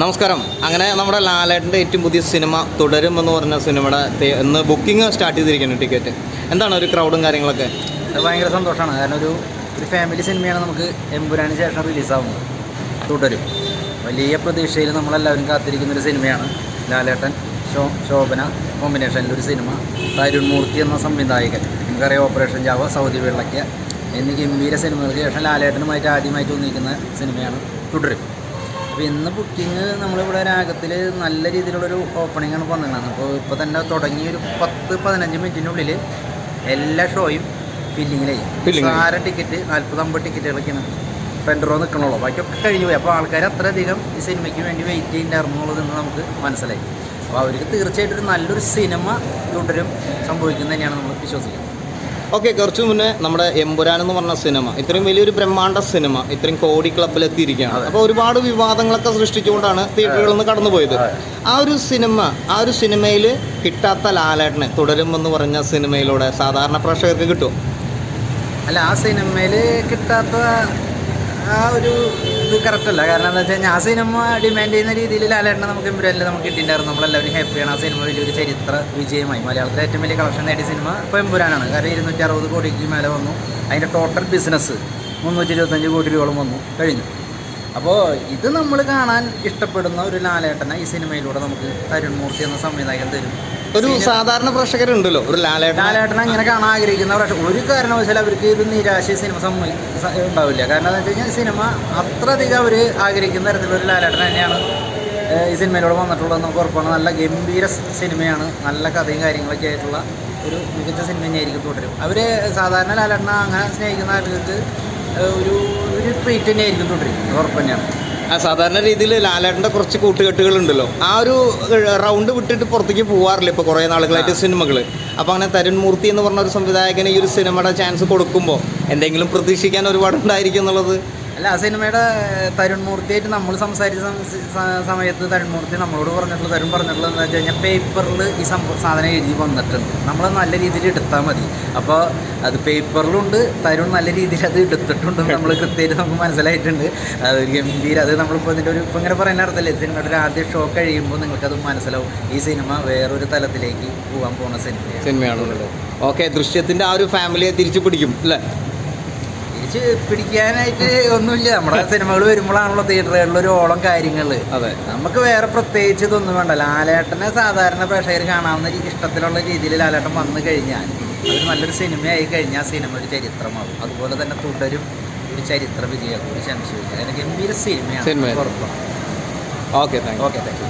നമസ്കാരം. അങ്ങനെ നമ്മുടെ ലാലേട്ടന്റെ ഏറ്റവും പുതിയ സിനിമ തുടരും എന്ന് പറഞ്ഞ സിനിമയുടെ ഇന്ന് ബുക്കിംഗ് സ്റ്റാർട്ട് ചെയ്തിരിക്കുന്നു ടിക്കറ്റ് എന്താണ് ഒരു ക്രൗഡും കാര്യങ്ങളൊക്കെ? ഭയങ്കര സന്തോഷമാണ്. കാരണം ഒരു ഒരു ഫാമിലി സിനിമയാണ് നമുക്ക് എമ്പുരാന് ശേഷം റിലീസാവുന്നത് തുടരും. വലിയ പ്രതീക്ഷയിൽ നമ്മളെല്ലാവരും കാത്തിരിക്കുന്ന ഒരു സിനിമയാണ് ലാലേട്ടൻ ശോ ശോഭന കോമ്പിനേഷനിൽ ഒരു സിനിമ. തരുൺ മൂർത്തി എന്ന സംവിധായകൻ. നമുക്കറിയാം ഓപ്പറേഷൻ ജാവ സൗദി വെള്ളയ്ക്ക എന്നീ ഗംഭീര സിനിമകൾക്ക് ശേഷം ലാലേട്ടനുമായിട്ട് ആദ്യമായിട്ട് ഒന്നിക്കുന്ന സിനിമയാണ് തുടരും. അപ്പോൾ ഇന്ന് ബുക്കിംഗ് നമ്മളിവിടെ രാഗത്തിൽ നല്ല രീതിയിലുള്ളൊരു ഓപ്പണിംഗ് ആണ് വന്നിട്ടുള്ളത്. അപ്പോൾ ഇപ്പോൾ തന്നെ തുടങ്ങി ഒരു പത്ത് പതിനഞ്ച് മിനിറ്റിനുള്ളിൽ എല്ലാ ഷോയും ഫില്ലിങ്ങിലായി. സാര ടിക്കറ്റ് നാൽപ്പത് അമ്പത് ടിക്കറ്റുകളൊക്കെയാണ് ഫ്രണ്ട് റോ നിൽക്കണുള്ളൂ ബാക്കിയൊക്കെ കഴിഞ്ഞു പോയി. അപ്പോൾ ആൾക്കാർ അത്രയധികം ഈ സിനിമയ്ക്ക് വേണ്ടി വെയിറ്റ് ചെയ്യുന്നുണ്ടായിരുന്നു എന്നുള്ളതെന്ന് നമുക്ക് മനസ്സിലായി. അപ്പോൾ അവർക്ക് തീർച്ചയായിട്ടും ഒരു നല്ലൊരു സിനിമ തുടരും സംഭവിക്കുന്നതന്നെയാണ് നമ്മൾ വിശ്വസിക്കുന്നത്. ഓക്കെ കുറച്ച് മുന്നേ നമ്മുടെ എമ്പുരാൻ എന്ന് പറഞ്ഞ സിനിമ ഇത്രയും വലിയൊരു ബ്രഹ്മാണ്ഡ സിനിമ ഇത്രയും കോടി ക്ലബിൽ എത്തിയിരിക്കുകയാണ് അപ്പോൾ ഒരുപാട് വിവാദങ്ങളൊക്കെ സൃഷ്ടിച്ചുകൊണ്ടാണ് തിയേറ്ററുകളിൽ നിന്ന് കടന്നുപോയത് പോയത്. ആ ഒരു സിനിമ ആ ഒരു സിനിമയിൽ കിട്ടാത്ത ലാലേട്ടനെ തുടരുമെന്ന് പറഞ്ഞ സിനിമയിലൂടെ സാധാരണ പ്രേക്ഷകർക്ക് കിട്ടും അല്ല ആ സിനിമയിൽ കിട്ടാത്ത ആ ഒരു ഇത് കറക്റ്റല്ല കാരണം എന്താ വെച്ചാൽ ആ സിനിമ ഡിമാൻഡ് ചെയ്യുന്ന രീതിയിൽ ലാലേട്ടനെ നമുക്ക് ഇമ്പുരാനിൽ നമുക്ക് കിട്ടിയിട്ടുണ്ടായിരുന്നു. നമ്മളെല്ലാവരും ഹാപ്പിയാണ് ആ സിനിമ വലിയൊരു ചരിത്ര വിജയമായി. മലയാളത്തിലെ ഏറ്റവും വലിയ കളക്ഷൻ നേടിയ സിനിമ ഇപ്പോൾ എമ്പുരാനാണ് കാരണം ഇരുന്നൂറ്റി അറുപത് കോടിക്ക് മേലെ വന്നു. അതിന്റെ ടോട്ടൽ ബിസിനസ് മുന്നൂറ്റി ഇരുപത്തഞ്ച് കോടി രൂപയോളം വന്നു. കഴിഞ്ഞു. അപ്പോൾ ഇത് നമ്മൾ കാണാൻ ഇഷ്ടപ്പെടുന്ന ഒരു ലാലേട്ടനെ ഈ സിനിമയിലൂടെ നമുക്ക് തരുൺ മൂർത്തി എന്ന സംവിധായകൻ തരും. ഒരു സാധാരണ പ്രേക്ഷകരുണ്ടല്ലോ ഒരു ലാലേട്ടൻ ലാലേട്ടൻ അങ്ങനെ കാണാൻ ആഗ്രഹിക്കുന്ന പക്ഷേ ഒരു കാരണവശാലും അവർക്ക് ഇത് നിരാശ സിനിമ സമ്മതി ഉണ്ടാവില്ല. കാരണം എന്താ വെച്ച് കഴിഞ്ഞാൽ സിനിമ അത്രയധികം അവർ ആഗ്രഹിക്കുന്ന തരത്തിലൊരു ലാലേട്ടൻ തന്നെയാണ് ഈ സിനിമയിലൂടെ വന്നിട്ടുള്ളത് നമുക്ക് ഉറപ്പാണ്. നല്ല ഗംഭീര സിനിമയാണ്. നല്ല കഥയും കാര്യങ്ങളൊക്കെ ആയിട്ടുള്ള ഒരു മികച്ച സിനിമ തന്നെയായിരിക്കും തുടരും അവർ സാധാരണ ലാലേട്ടനെ അങ്ങനെ സ്നേഹിക്കുന്ന ആളുകൾക്ക് ഒരു ഒരു ട്രീറ്റ് തന്നെയായിരിക്കും തുടരും ഉറപ്പ് തന്നെയാണ്. ആ സാധാരണ രീതിയിൽ ലാലേട്ടന്റെ കുറച്ച് കൂട്ടുകെട്ടുകൾ ഉണ്ടല്ലോ ആ ഒരു റൗണ്ട് വിട്ടിട്ട് പുറത്തേക്ക് പോകാറില്ല ഇപ്പോൾ കുറേ നാളുകളായിട്ട് സിനിമകൾ അപ്പോൾ അങ്ങനെ തരുൺ മൂർത്തി എന്ന് പറഞ്ഞ ഒരു സംവിധായകന് ഈ ഒരു സിനിമയുടെ ചാൻസ് കൊടുക്കുമ്പോൾ എന്തെങ്കിലും പ്രതീക്ഷിക്കാൻ ഒരുപാട് ഉണ്ടായിരിക്കും എന്നുള്ളത് അല്ല ആ സിനിമയുടെ തരുൺ മൂർത്തിയായിട്ട് നമ്മൾ സംസാരിച്ച സമയത്ത് തരുൺ മൂർത്തി നമ്മളോട് പറഞ്ഞിട്ടുള്ള തരുൺ പറഞ്ഞിട്ടുള്ളത് എന്താ വെച്ച് കഴിഞ്ഞാൽ പേപ്പറിൽ ഈ സംഭവം സാധനം എഴുതി വന്നിട്ടുണ്ട്. നമ്മൾ നല്ല രീതിയിൽ എടുത്താൽ മതി. അപ്പോൾ അത് പേപ്പറിലുണ്ട് തരുൺ നല്ല രീതിയിൽ അത് എടുത്തിട്ടുണ്ട് നമ്മൾ കൃത്യമായിട്ട് നമുക്ക് മനസ്സിലായിട്ടുണ്ട്. അത് ഒരു ഗംഭീര അത് നമ്മളിപ്പോൾ ഇതിന്റെ ഒരു ഇപ്പം ഇങ്ങനെ പറയുന്ന അർത്ഥമല്ലേ സിനിമയുടെ ഒരു ആദ്യ ഷോ കഴിയുമ്പോൾ നിങ്ങൾക്കത് മനസ്സിലാവും. ഈ സിനിമ വേറൊരു തലത്തിലേക്ക് പോകാൻ പോകുന്ന സിനിമയാണ്. സിനിമയാണുള്ളത്. ഓക്കെ ദൃശ്യത്തിന്റെ ആ ഒരു ഫാമിലിയെ തിരിച്ചു പിടിക്കും അല്ലേ? തിരിച്ച് പിടിക്കാനായിട്ട് ഒന്നുമില്ല. നമ്മുടെ സിനിമകൾ വരുമ്പോഴാണല്ലോ തിയേറ്ററുകളിൽ ഒരു ഓളം കാര്യങ്ങൾ അതെ. നമുക്ക് വേറെ പ്രത്യേകിച്ച് ഇതൊന്നും വേണ്ട. ലാലേട്ടനെ സാധാരണ പ്രേക്ഷകർ കാണാവുന്ന ഇഷ്ടത്തിലുള്ള രീതിയിൽ ലാലേട്ടൻ വന്നു കഴിഞ്ഞാൽ അത് നല്ലൊരു സിനിമയായി കഴിഞ്ഞാൽ ആ സിനിമ ഒരു ചരിത്രമാകും അതുപോലെ തന്നെ തുടരും ഒരു ചരിത്ര വിജയം ഒരു സംശയമില്ല ഗംഭീര സിനിമയാണ് okay thank you. Okay thank you.